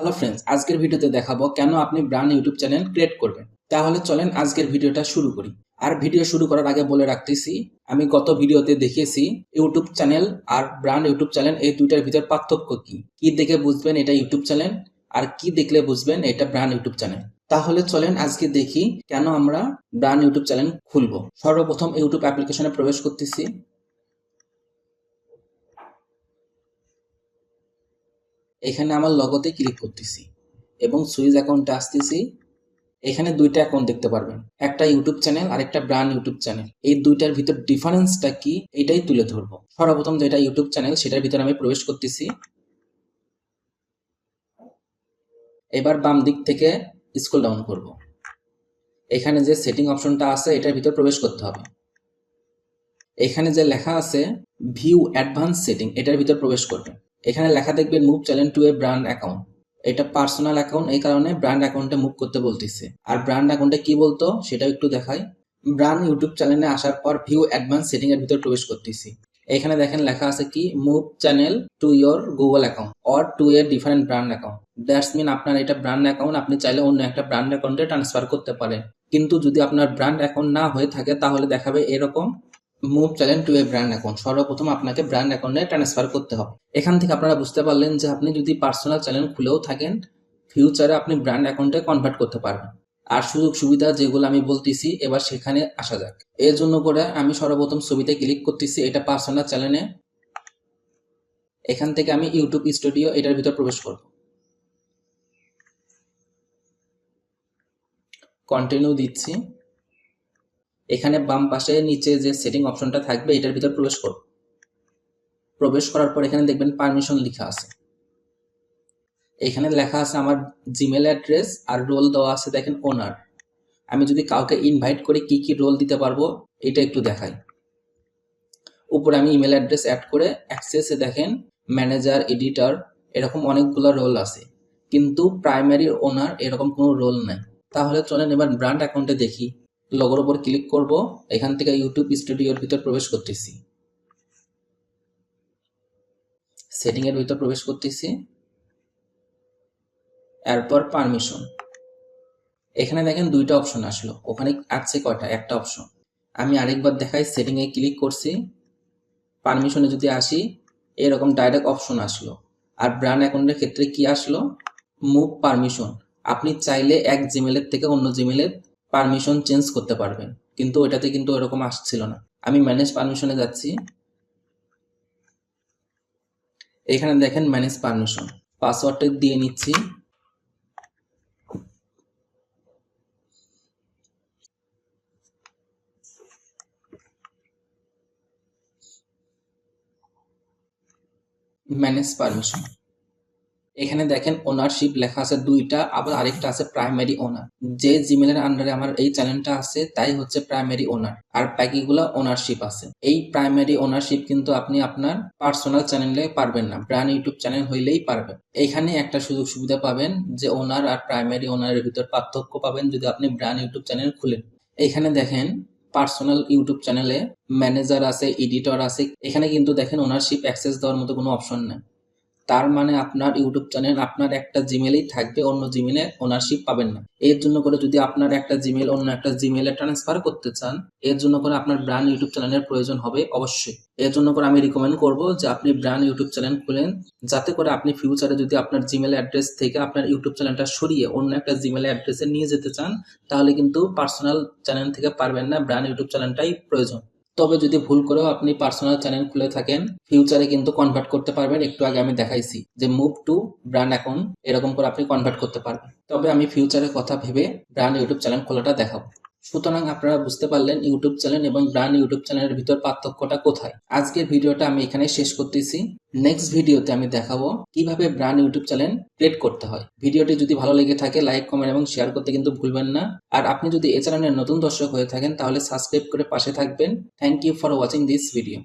Hello friends আজকের ভিডিওতে দেখাবো কেন আপনি ব্র্যান্ড ইউটিউব চ্যানেল ক্রিয়েট করবেন। তাহলে চলেন আজকের ভিডিওটা শুরু করি। আর ভিডিও শুরু করার আগে বলে রাখতেছি, আমি গত ভিডিওতে দেখিয়েছি ইউটিউব চ্যানেল আর ব্র্যান্ড ইউটিউব চ্যানেল এই দুইটার ভিতর পার্থক্য কি? কি দেখে বুঝবেন এটা ইউটিউব চ্যানেল আর কি দেখলে বুঝবেন এটা ব্র্যান্ড ইউটিউব চ্যানেল তাহলে চলেন আজকে দেখি কেন আমরা ব্র্যান্ড ইউটিউব চ্যানেল খুলবো। সর্বপ্রথম ইউটিউব অ্যাপ্লিকেশনে প্রবেশ করতেছি। এখানে আমার লগতে ক্লিক করতেছি এবং সুইচ অ্যাকাউন্টে আসতেছি। এখানে দুইটা অ্যাকাউন্ট দেখতে পারবেন, একটা ইউটিউব চ্যানেল আর একটা ব্র্যান্ড ইউটিউব চ্যানেল। এই দুইটার ভিতর ডিফারেন্সটা কি এটাই তুলে ধরবো। সর্বপ্রথম যেটা ইউটিউব চ্যানেল, সেটার ভিতরে আমি প্রবেশ করতেছি। এবার বাম দিক থেকে স্কুল ডাউন করব। এখানে যে সেটিং অপশনটা আছে, এটার ভিতর প্রবেশ করতে হবে। এখানে যে লেখা আছে ভিউ অ্যাডভান্স সেটিং এটার ভিতর প্রবেশ করবেন এখানে লেখা দেখবেন move channel to a brand account এটা পার্সোনাল অ্যাকাউন্ট এই কারণে ব্র্যান্ড অ্যাকাউন্টে মুভ করতে বলতেছে। আর ব্র্যান্ড অ্যাকাউন্টে কি বলতো সেটা একটু দেখাই। ব্র্যান্ড ইউটিউব চ্যানেলে আসার পর ভিউ অ্যাডভান্স সেটিং এর ভিতর প্রবেশ করতেছি। এখানে দেখেন লেখা আছে কি move channel to your Google account or to a different brand account that's mean আপনার এটা ব্র্যান্ড অ্যাকাউন্ট আপনি চাইলে অন্য একটা ব্র্যান্ড অ্যাকাউন্টে ট্রান্সফার করতে পারেন। কিন্তু যদি আপনার ব্র্যান্ড অ্যাকাউন্ট না হয়ে থাকে, তাহলে দেখাবে এরকম move channel to a brand account সর্বপ্রথম আপনাকে ব্র্যান্ড অ্যাকাউন্টে ট্রান্সফার করতে হবে। এখান থেকে আপনারা বুঝতে পারলেন যে আপনি যদি পার্সোনাল চ্যানেল খুলেও থাকেন ফিউচারে আপনি ব্র্যান্ড অ্যাকাউন্টে কনভার্ট করতে পারবেন। আর সুযোগ সুবিধা যেগুলো আমি বলতেছি, এবার সেখানে আসা যাক। এর জন্য করে আমি সর্বপ্রথম ছবিতে ক্লিক করতেছি, এটা পার্সোনাল চ্যানেলে এখান থেকে আমি ইউটিউব স্টুডিও এটার ভিতর প্রবেশ করব। কন্টিনিউ দিচ্ছি। এখানে বাম পাশে নিচে যে সেটিং অপশনটা থাকবে, এটার ভিতর প্রবেশ করব প্রবেশ করার পর এখানে দেখবেন পারমিশন লেখা আছে। এখানে লেখা আছে আমার জিমেল অ্যাড্রেস আর রোল দেওয়া আছে দেখেন ওনার আমি যদি কাউকে ইনভাইট করে, কি কি রোল দিতে পারব, এটা একটু দেখাই। উপরে আমি ইমেল অ্যাড্রেস অ্যাড করে অ্যাক্সেসে দেখেন ম্যানেজার এডিটর এরকম অনেকগুলো রোল আছে। কিন্তু প্রাইমারি ওনার এরকম কোনো রোল নাই। তাহলে চলেন এবার ব্র্যান্ড অ্যাকাউন্টে দেখি। লগোর উপর ক্লিক করব, এখান থেকে ইউটিউব স্টুডিওর ভিতর প্রবেশ করতেছি। সেটিং এর ভিতর প্রবেশ করতেছি। এরপর পারমিশন এখানে দেখেন দুইটা অপশন আসলো। ওখানে আছে কয়টা? একটা অপশন আমি আরেকবার দেখাই সেটিং এ ক্লিক করছি। পারমিশনে যদি আসি, এরকম ডাইরেক্ট অপশন আসলো। আর ব্র্যান্ড অ্যাকাউন্টের ক্ষেত্রে কি আসলো? মুভ পারমিশন আপনি চাইলে এক জিমেলের থেকে অন্য জিমেলের পারমিশন চেঞ্জ করতে পারবেন। কিন্তু ওটাতে কিন্তু এরকম আসছিল না। আমি ম্যানেজ পারমিশনে যাচ্ছি। এখানে দেখেন ম্যানেজ পারমিশন পাসওয়ার্ডটা দিয়ে নিচ্ছি। ম্যানেজ পারমিশন এখানে দেখেন ওনারশিপ লেখা আছে দুইটা, আবার আরেকটা আছে প্রাইমারি ওনার যে জিমেলের আন্ডারে আমার এই চ্যানেলটা আছে, তাই হচ্ছে প্রাইমারি ওনার আর বাকিগুলো ওনারশিপ আছে। এই প্রাইমারি ওনারশিপ কিন্তু আপনি আপনার পার্সোনাল চ্যানেলে পারবেন না। ব্র্যান্ড ইউটিউব চ্যানেল হইলেই পারবেন। এখানে একটা সুযোগ সুবিধা পাবেন যে ওনার আর প্রাইমারি ওনারের ভিতর পার্থক্য পাবেন যদি আপনি ব্র্যান্ড ইউটিউব চ্যানেল খুলেন। এখানে দেখেন পার্সোনাল ইউটিউব চ্যানেলে ম্যানেজার আছে এডিটর আছে। এখানে কিন্তু দেখেন ওনারশিপ অ্যাক্সেস দেওয়ার মতো কোনো অপশন নেই। তার মানে আপনার ইউটিউব চ্যানেল, আপনার একটা জিমেলেই থাকবে, অন্য জিমেলে ওনারশিপ পাবেন না। এর জন্য করে যদি আপনার একটা জিমেল অন্য একটা জিমেলে ট্রান্সফার করতে চান, এর জন্য করে আপনার ব্র্যান্ড ইউটিউব চ্যানেলের প্রয়োজন হবে অবশ্যই। এর জন্য করে আমি রিকমেন্ড করব যে আপনি ব্র্যান্ড ইউটিউব চ্যানেল খুলেন, যাতে করে আপনি ফিউচারে যদি আপনার জিমেল অ্যাড্রেস থেকে আপনার ইউটিউব চ্যানেলটা সরিয়ে অন্য একটা জিমেল অ্যাড্রেসে নিয়ে যেতে চান, তাহলে কিন্তু পার্সোনাল চ্যানেল থেকে পারবেন না ব্র্যান্ড ইউটিউব চ্যানেলটাই প্রয়োজন। তবে যদি ভুল করেও আপনি পার্সোনাল চ্যানেল খুলে থাকেন ফিউচারে কিন্তু কনভার্ট করতে পারবেন। একটু আগে আমি দেখাইছি যে মুভ টু ব্র্যান্ড অ্যাকাউন্ট এরকম করে আপনি কনভার্ট করতে পারবেন। তবে আমি ফিউচারের কথা ভেবে ব্র্যান্ড ইউটিউব চ্যানেল খোলাটা দেখাবো। সুতরাং আপনারা বুঝতে পারলেন ইউটিউব চ্যানেল এবং ব্র্যান্ড ইউটিউব চ্যানেলের ভিতর পার্থক্যটা কোথায়। আজকের ভিডিওটা আমি এখানে শেষ করতেছি। নেক্সট ভিডিওতে আমি দেখাবো কীভাবে ব্র্যান্ড ইউটিউব চ্যানেল ক্রিয়েট করতে হয়। ভিডিওটি যদি ভালো লেগে থাকে লাইক কমেন্ট এবং শেয়ার করতে কিন্তু ভুলবেন না। আর আপনি যদি এ চ্যানেলের নতুন দর্শক হয়ে থাকেন, তাহলে সাবস্ক্রাইব করে পাশে থাকবেন। Thank you for watching this video